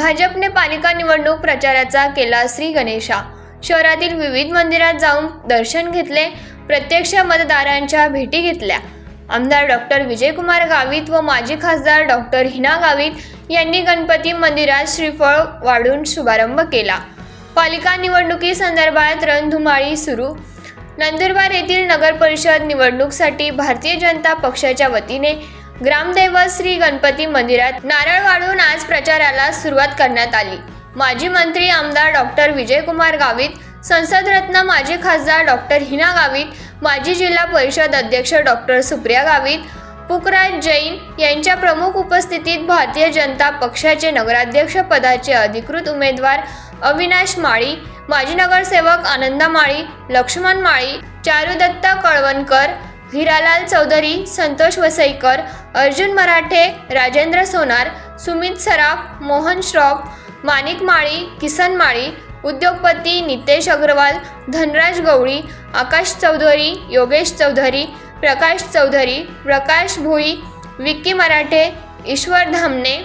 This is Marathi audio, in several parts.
भाजपने पालिका निवडणूक प्रचाराचा केला श्री गणेशा. शहरातील विविध मंदिरात जाऊन दर्शन घेतले प्रत्यक्ष मतदारांच्या भेटी घेतल्या. आमदार डॉक्टर विजयकुमार गावित व माजी खासदार डॉक्टर हिना गावित यांनी गणपती मंदिरात श्रीफळ वाढून शुभारंभ केला. पालिका निवडणुकीसंदर्भात रणधुमाळी सुरू. नंदुरबार येथील नगर परिषद निवडणूकसाठी भारतीय जनता पक्षाच्या वतीने ग्रामदैवत श्री गणपती मंदिरात नारळ वाढून आज प्रचाराला सुरुवात करण्यात आली. माजी मंत्री आमदार डॉक्टर विजयकुमार गावित संसदरत्न माजी खासदार डॉक्टर हिना गावित माजी जिल्हा परिषद अध्यक्ष डॉक्टर सुप्रिया गावित पुखराज जैन यांच्या प्रमुख उपस्थितीत भारतीय जनता पक्षाचे नगराध्यक्ष पदाचे अधिकृत उमेदवार अविनाश माळी माजी नगरसेवक आनंदा माळी लक्ष्मण माळी चारुदत्त कळवणकर हिरालाल चौधरी संतोष वसईकर अर्जुन मराठे राजेंद्र सोनार सुमित सराफ मोहन श्रॉफ माणिक माळी किसन माळी उद्योगपती नितेश अग्रवाल धनराज गवळी आकाश चौधरी योगेश चौधरी प्रकाश चौधरी प्रकाश भोई विक्की मराठे ईश्वर धामणे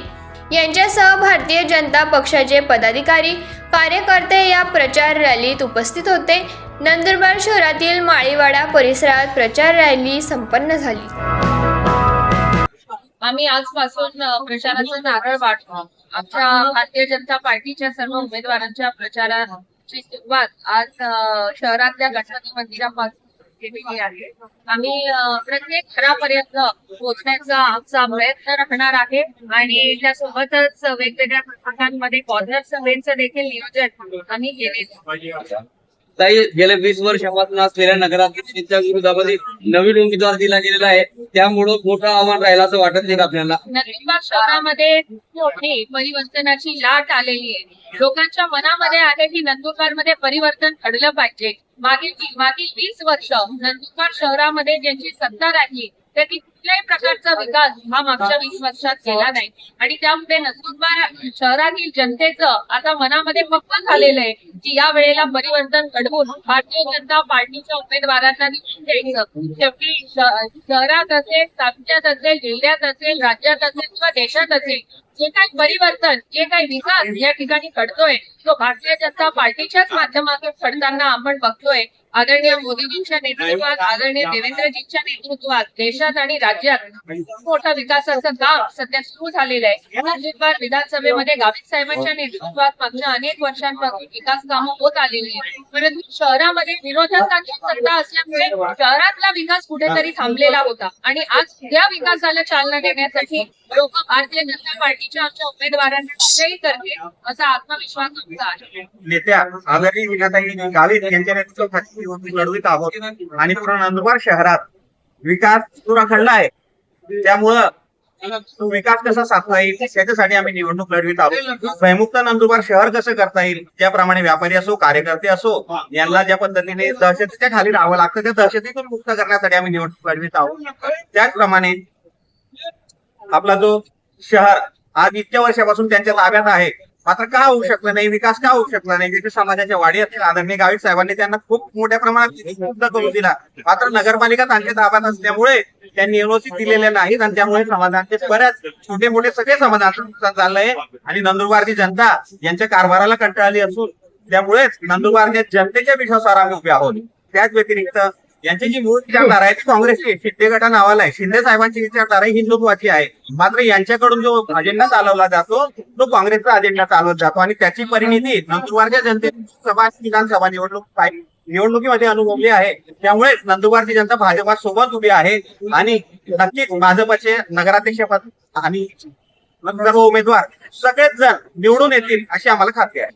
यांच्यासह भारतीय जनता पक्षाचे पदाधिकारी कार्यकर्ते या प्रचार रॅलीत उपस्थित होते. नंदुरबार शहरातील माळीवाडा परिसरात प्रचार रॅली संपन्न झाली. आम्ही आजपासून प्रचाराचा नारळ वाटतो. आमच्या भारतीय जनता पार्टीच्या सर्व उमेदवारांच्या प्रचाराची सुरुवात आज शहरातल्या गणपती मंदिरापासून केलेली आहे. आम्ही प्रत्येक घरापर्यंत पोहोचण्याचा आमचा प्रयत्न राहणार आहे आणि त्यासोबतच वेगवेगळ्या प्रसंगांमध्ये कॉर्नर सभेचं देखील नियोजन आम्ही केले ताई गेल्या वीस वर्षापासून असलेल्या नगराध्यक्षांच्या विरोधामध्ये नवीन उमेदवार दिला गेलेला आहे. त्यामुळं मोठं आव्हान राहिला असं वाटत नाही आपल्याला? नंदुरबार शहरामध्ये मोठी परिवर्तनाची लाट आलेली आहे. लोकांच्या मनामध्ये आहे की नंदुरबारमध्ये परिवर्तन घडलं पाहिजे. मागील मागील वीस वर्ष नंदुरबार शहरामध्ये ज्यांची सत्ता राहिली त्यांनी कुठल्याही प्रकारचा विकास हा मागच्या वीस वर्षात केला नाही. आणि त्यामुळे नंदुरबार शहरातील जनतेचं आता मनामध्ये पक्क झालेलं आहे की या वेळेला परिवर्तन घडवून भारतीय जनता पार्टीच्या उमेदवारांना निवडून द्यायचं. शेवटी शहरात असेल तालुक्यात असेल जिल्ह्यात असेल राज्यात असेल किंवा देशात असेल जे काही परिवर्तन जे काही विकास या ठिकाणी घडतोय तो भारतीय जनता पार्टीच्याच माध्यमातून घडताना आपण बघतोय. आदरणीय मोदीजींच्या नेतृत्वात आदरणीय देवेंद्रजींच्या नेतृत्वात देशात आणि राज्यात खूप मोठा विकासाचं काम सध्या सुरू झालेलं आहे. नंदुरबार विधानसभेमध्ये गावित साहेबांच्या नेतृत्वात मागच्या अनेक वर्षांपासून विकास कामं होत आलेली आहेत. परंतु शहरामध्ये विरोधकांची सत्ता असल्यामुळे शहरातला विकास कुठेतरी थांबलेला होता. आणि आज या विकासाला चालना देण्यासाठी लोक भारतीय जनता पार्टीच्या आमच्या उमेदवारांना विजयी करतील असा आत्मविश्वास आमचा आहे. नेत्या आदरणीय विनाताई गावित यांच्या नेतृत्वाखाली निवडणूक लढवित आहोत आणि पूर्ण नंदुरबार शहरात विकास पुरा खडला आहे. त्यामुळं तो विकास कसा साधता येईल त्याच्यासाठी आम्ही निवडणूक लढवित आहोत स्वयंमुक्त नंदुरबार शहर कसं करता येईल त्याप्रमाणे व्यापारी असो कार्यकर्ते असो यांना ज्या पद्धतीने दहशतीच्या खाली राहावं लागतं त्या दहशतीतून मुक्त करण्यासाठी आम्ही निवडणूक लढवित आहोत त्याचप्रमाणे आपला जो शहर आज इतक्या वर्षापासून त्यांच्या ताब्यात आहे मात्र का होऊ शकलं नाही विकास का होऊ शकला नाही तिथे समाजाच्या वाढी असतील आदरणीय गावित साहेबांनी त्यांना खूप मोठ्या प्रमाणात करून दिला. मात्र नगरपालिका त्यांच्या ताब्यात असल्यामुळे त्यांनी एनओसी दिलेल्या नाहीत आणि त्यामुळे समाधानचे बऱ्याच छोटे मोठे सगळे समाधान नुकसान झालंय आणि नंदुरबारची जनता यांच्या कारभाराला कंटाळली असून त्यामुळेच नंदुरबारच्या जनतेच्या विश्वासावर आम्ही उभे आहोत. त्याच व्यतिरिक्त यांची जी मूळ विचारधारा आहे ती काँग्रेसची शिंदे गटा नावाला आहे. शिंदे साहेबांची विचारधारा ही हिंदुत्वाची आहे. मात्र यांच्याकडून जो अजेंडा चालवला जातो तो काँग्रेसचा अजेंडा चालवत जातो आणि त्याची परिणिती नंदुरबारच्या जनते सभा विधानसभा निवडणूक निवडणुकीमध्ये अनुभवली आहे. त्यामुळेच नंदुरबारची जनता भाजपा सोबत उभी आहे आणि नक्कीच भाजपचे नगराध्यक्ष आणि सर्व उमेदवार सगळेच जण निवडून येतील अशी आम्हाला खात्री आहे.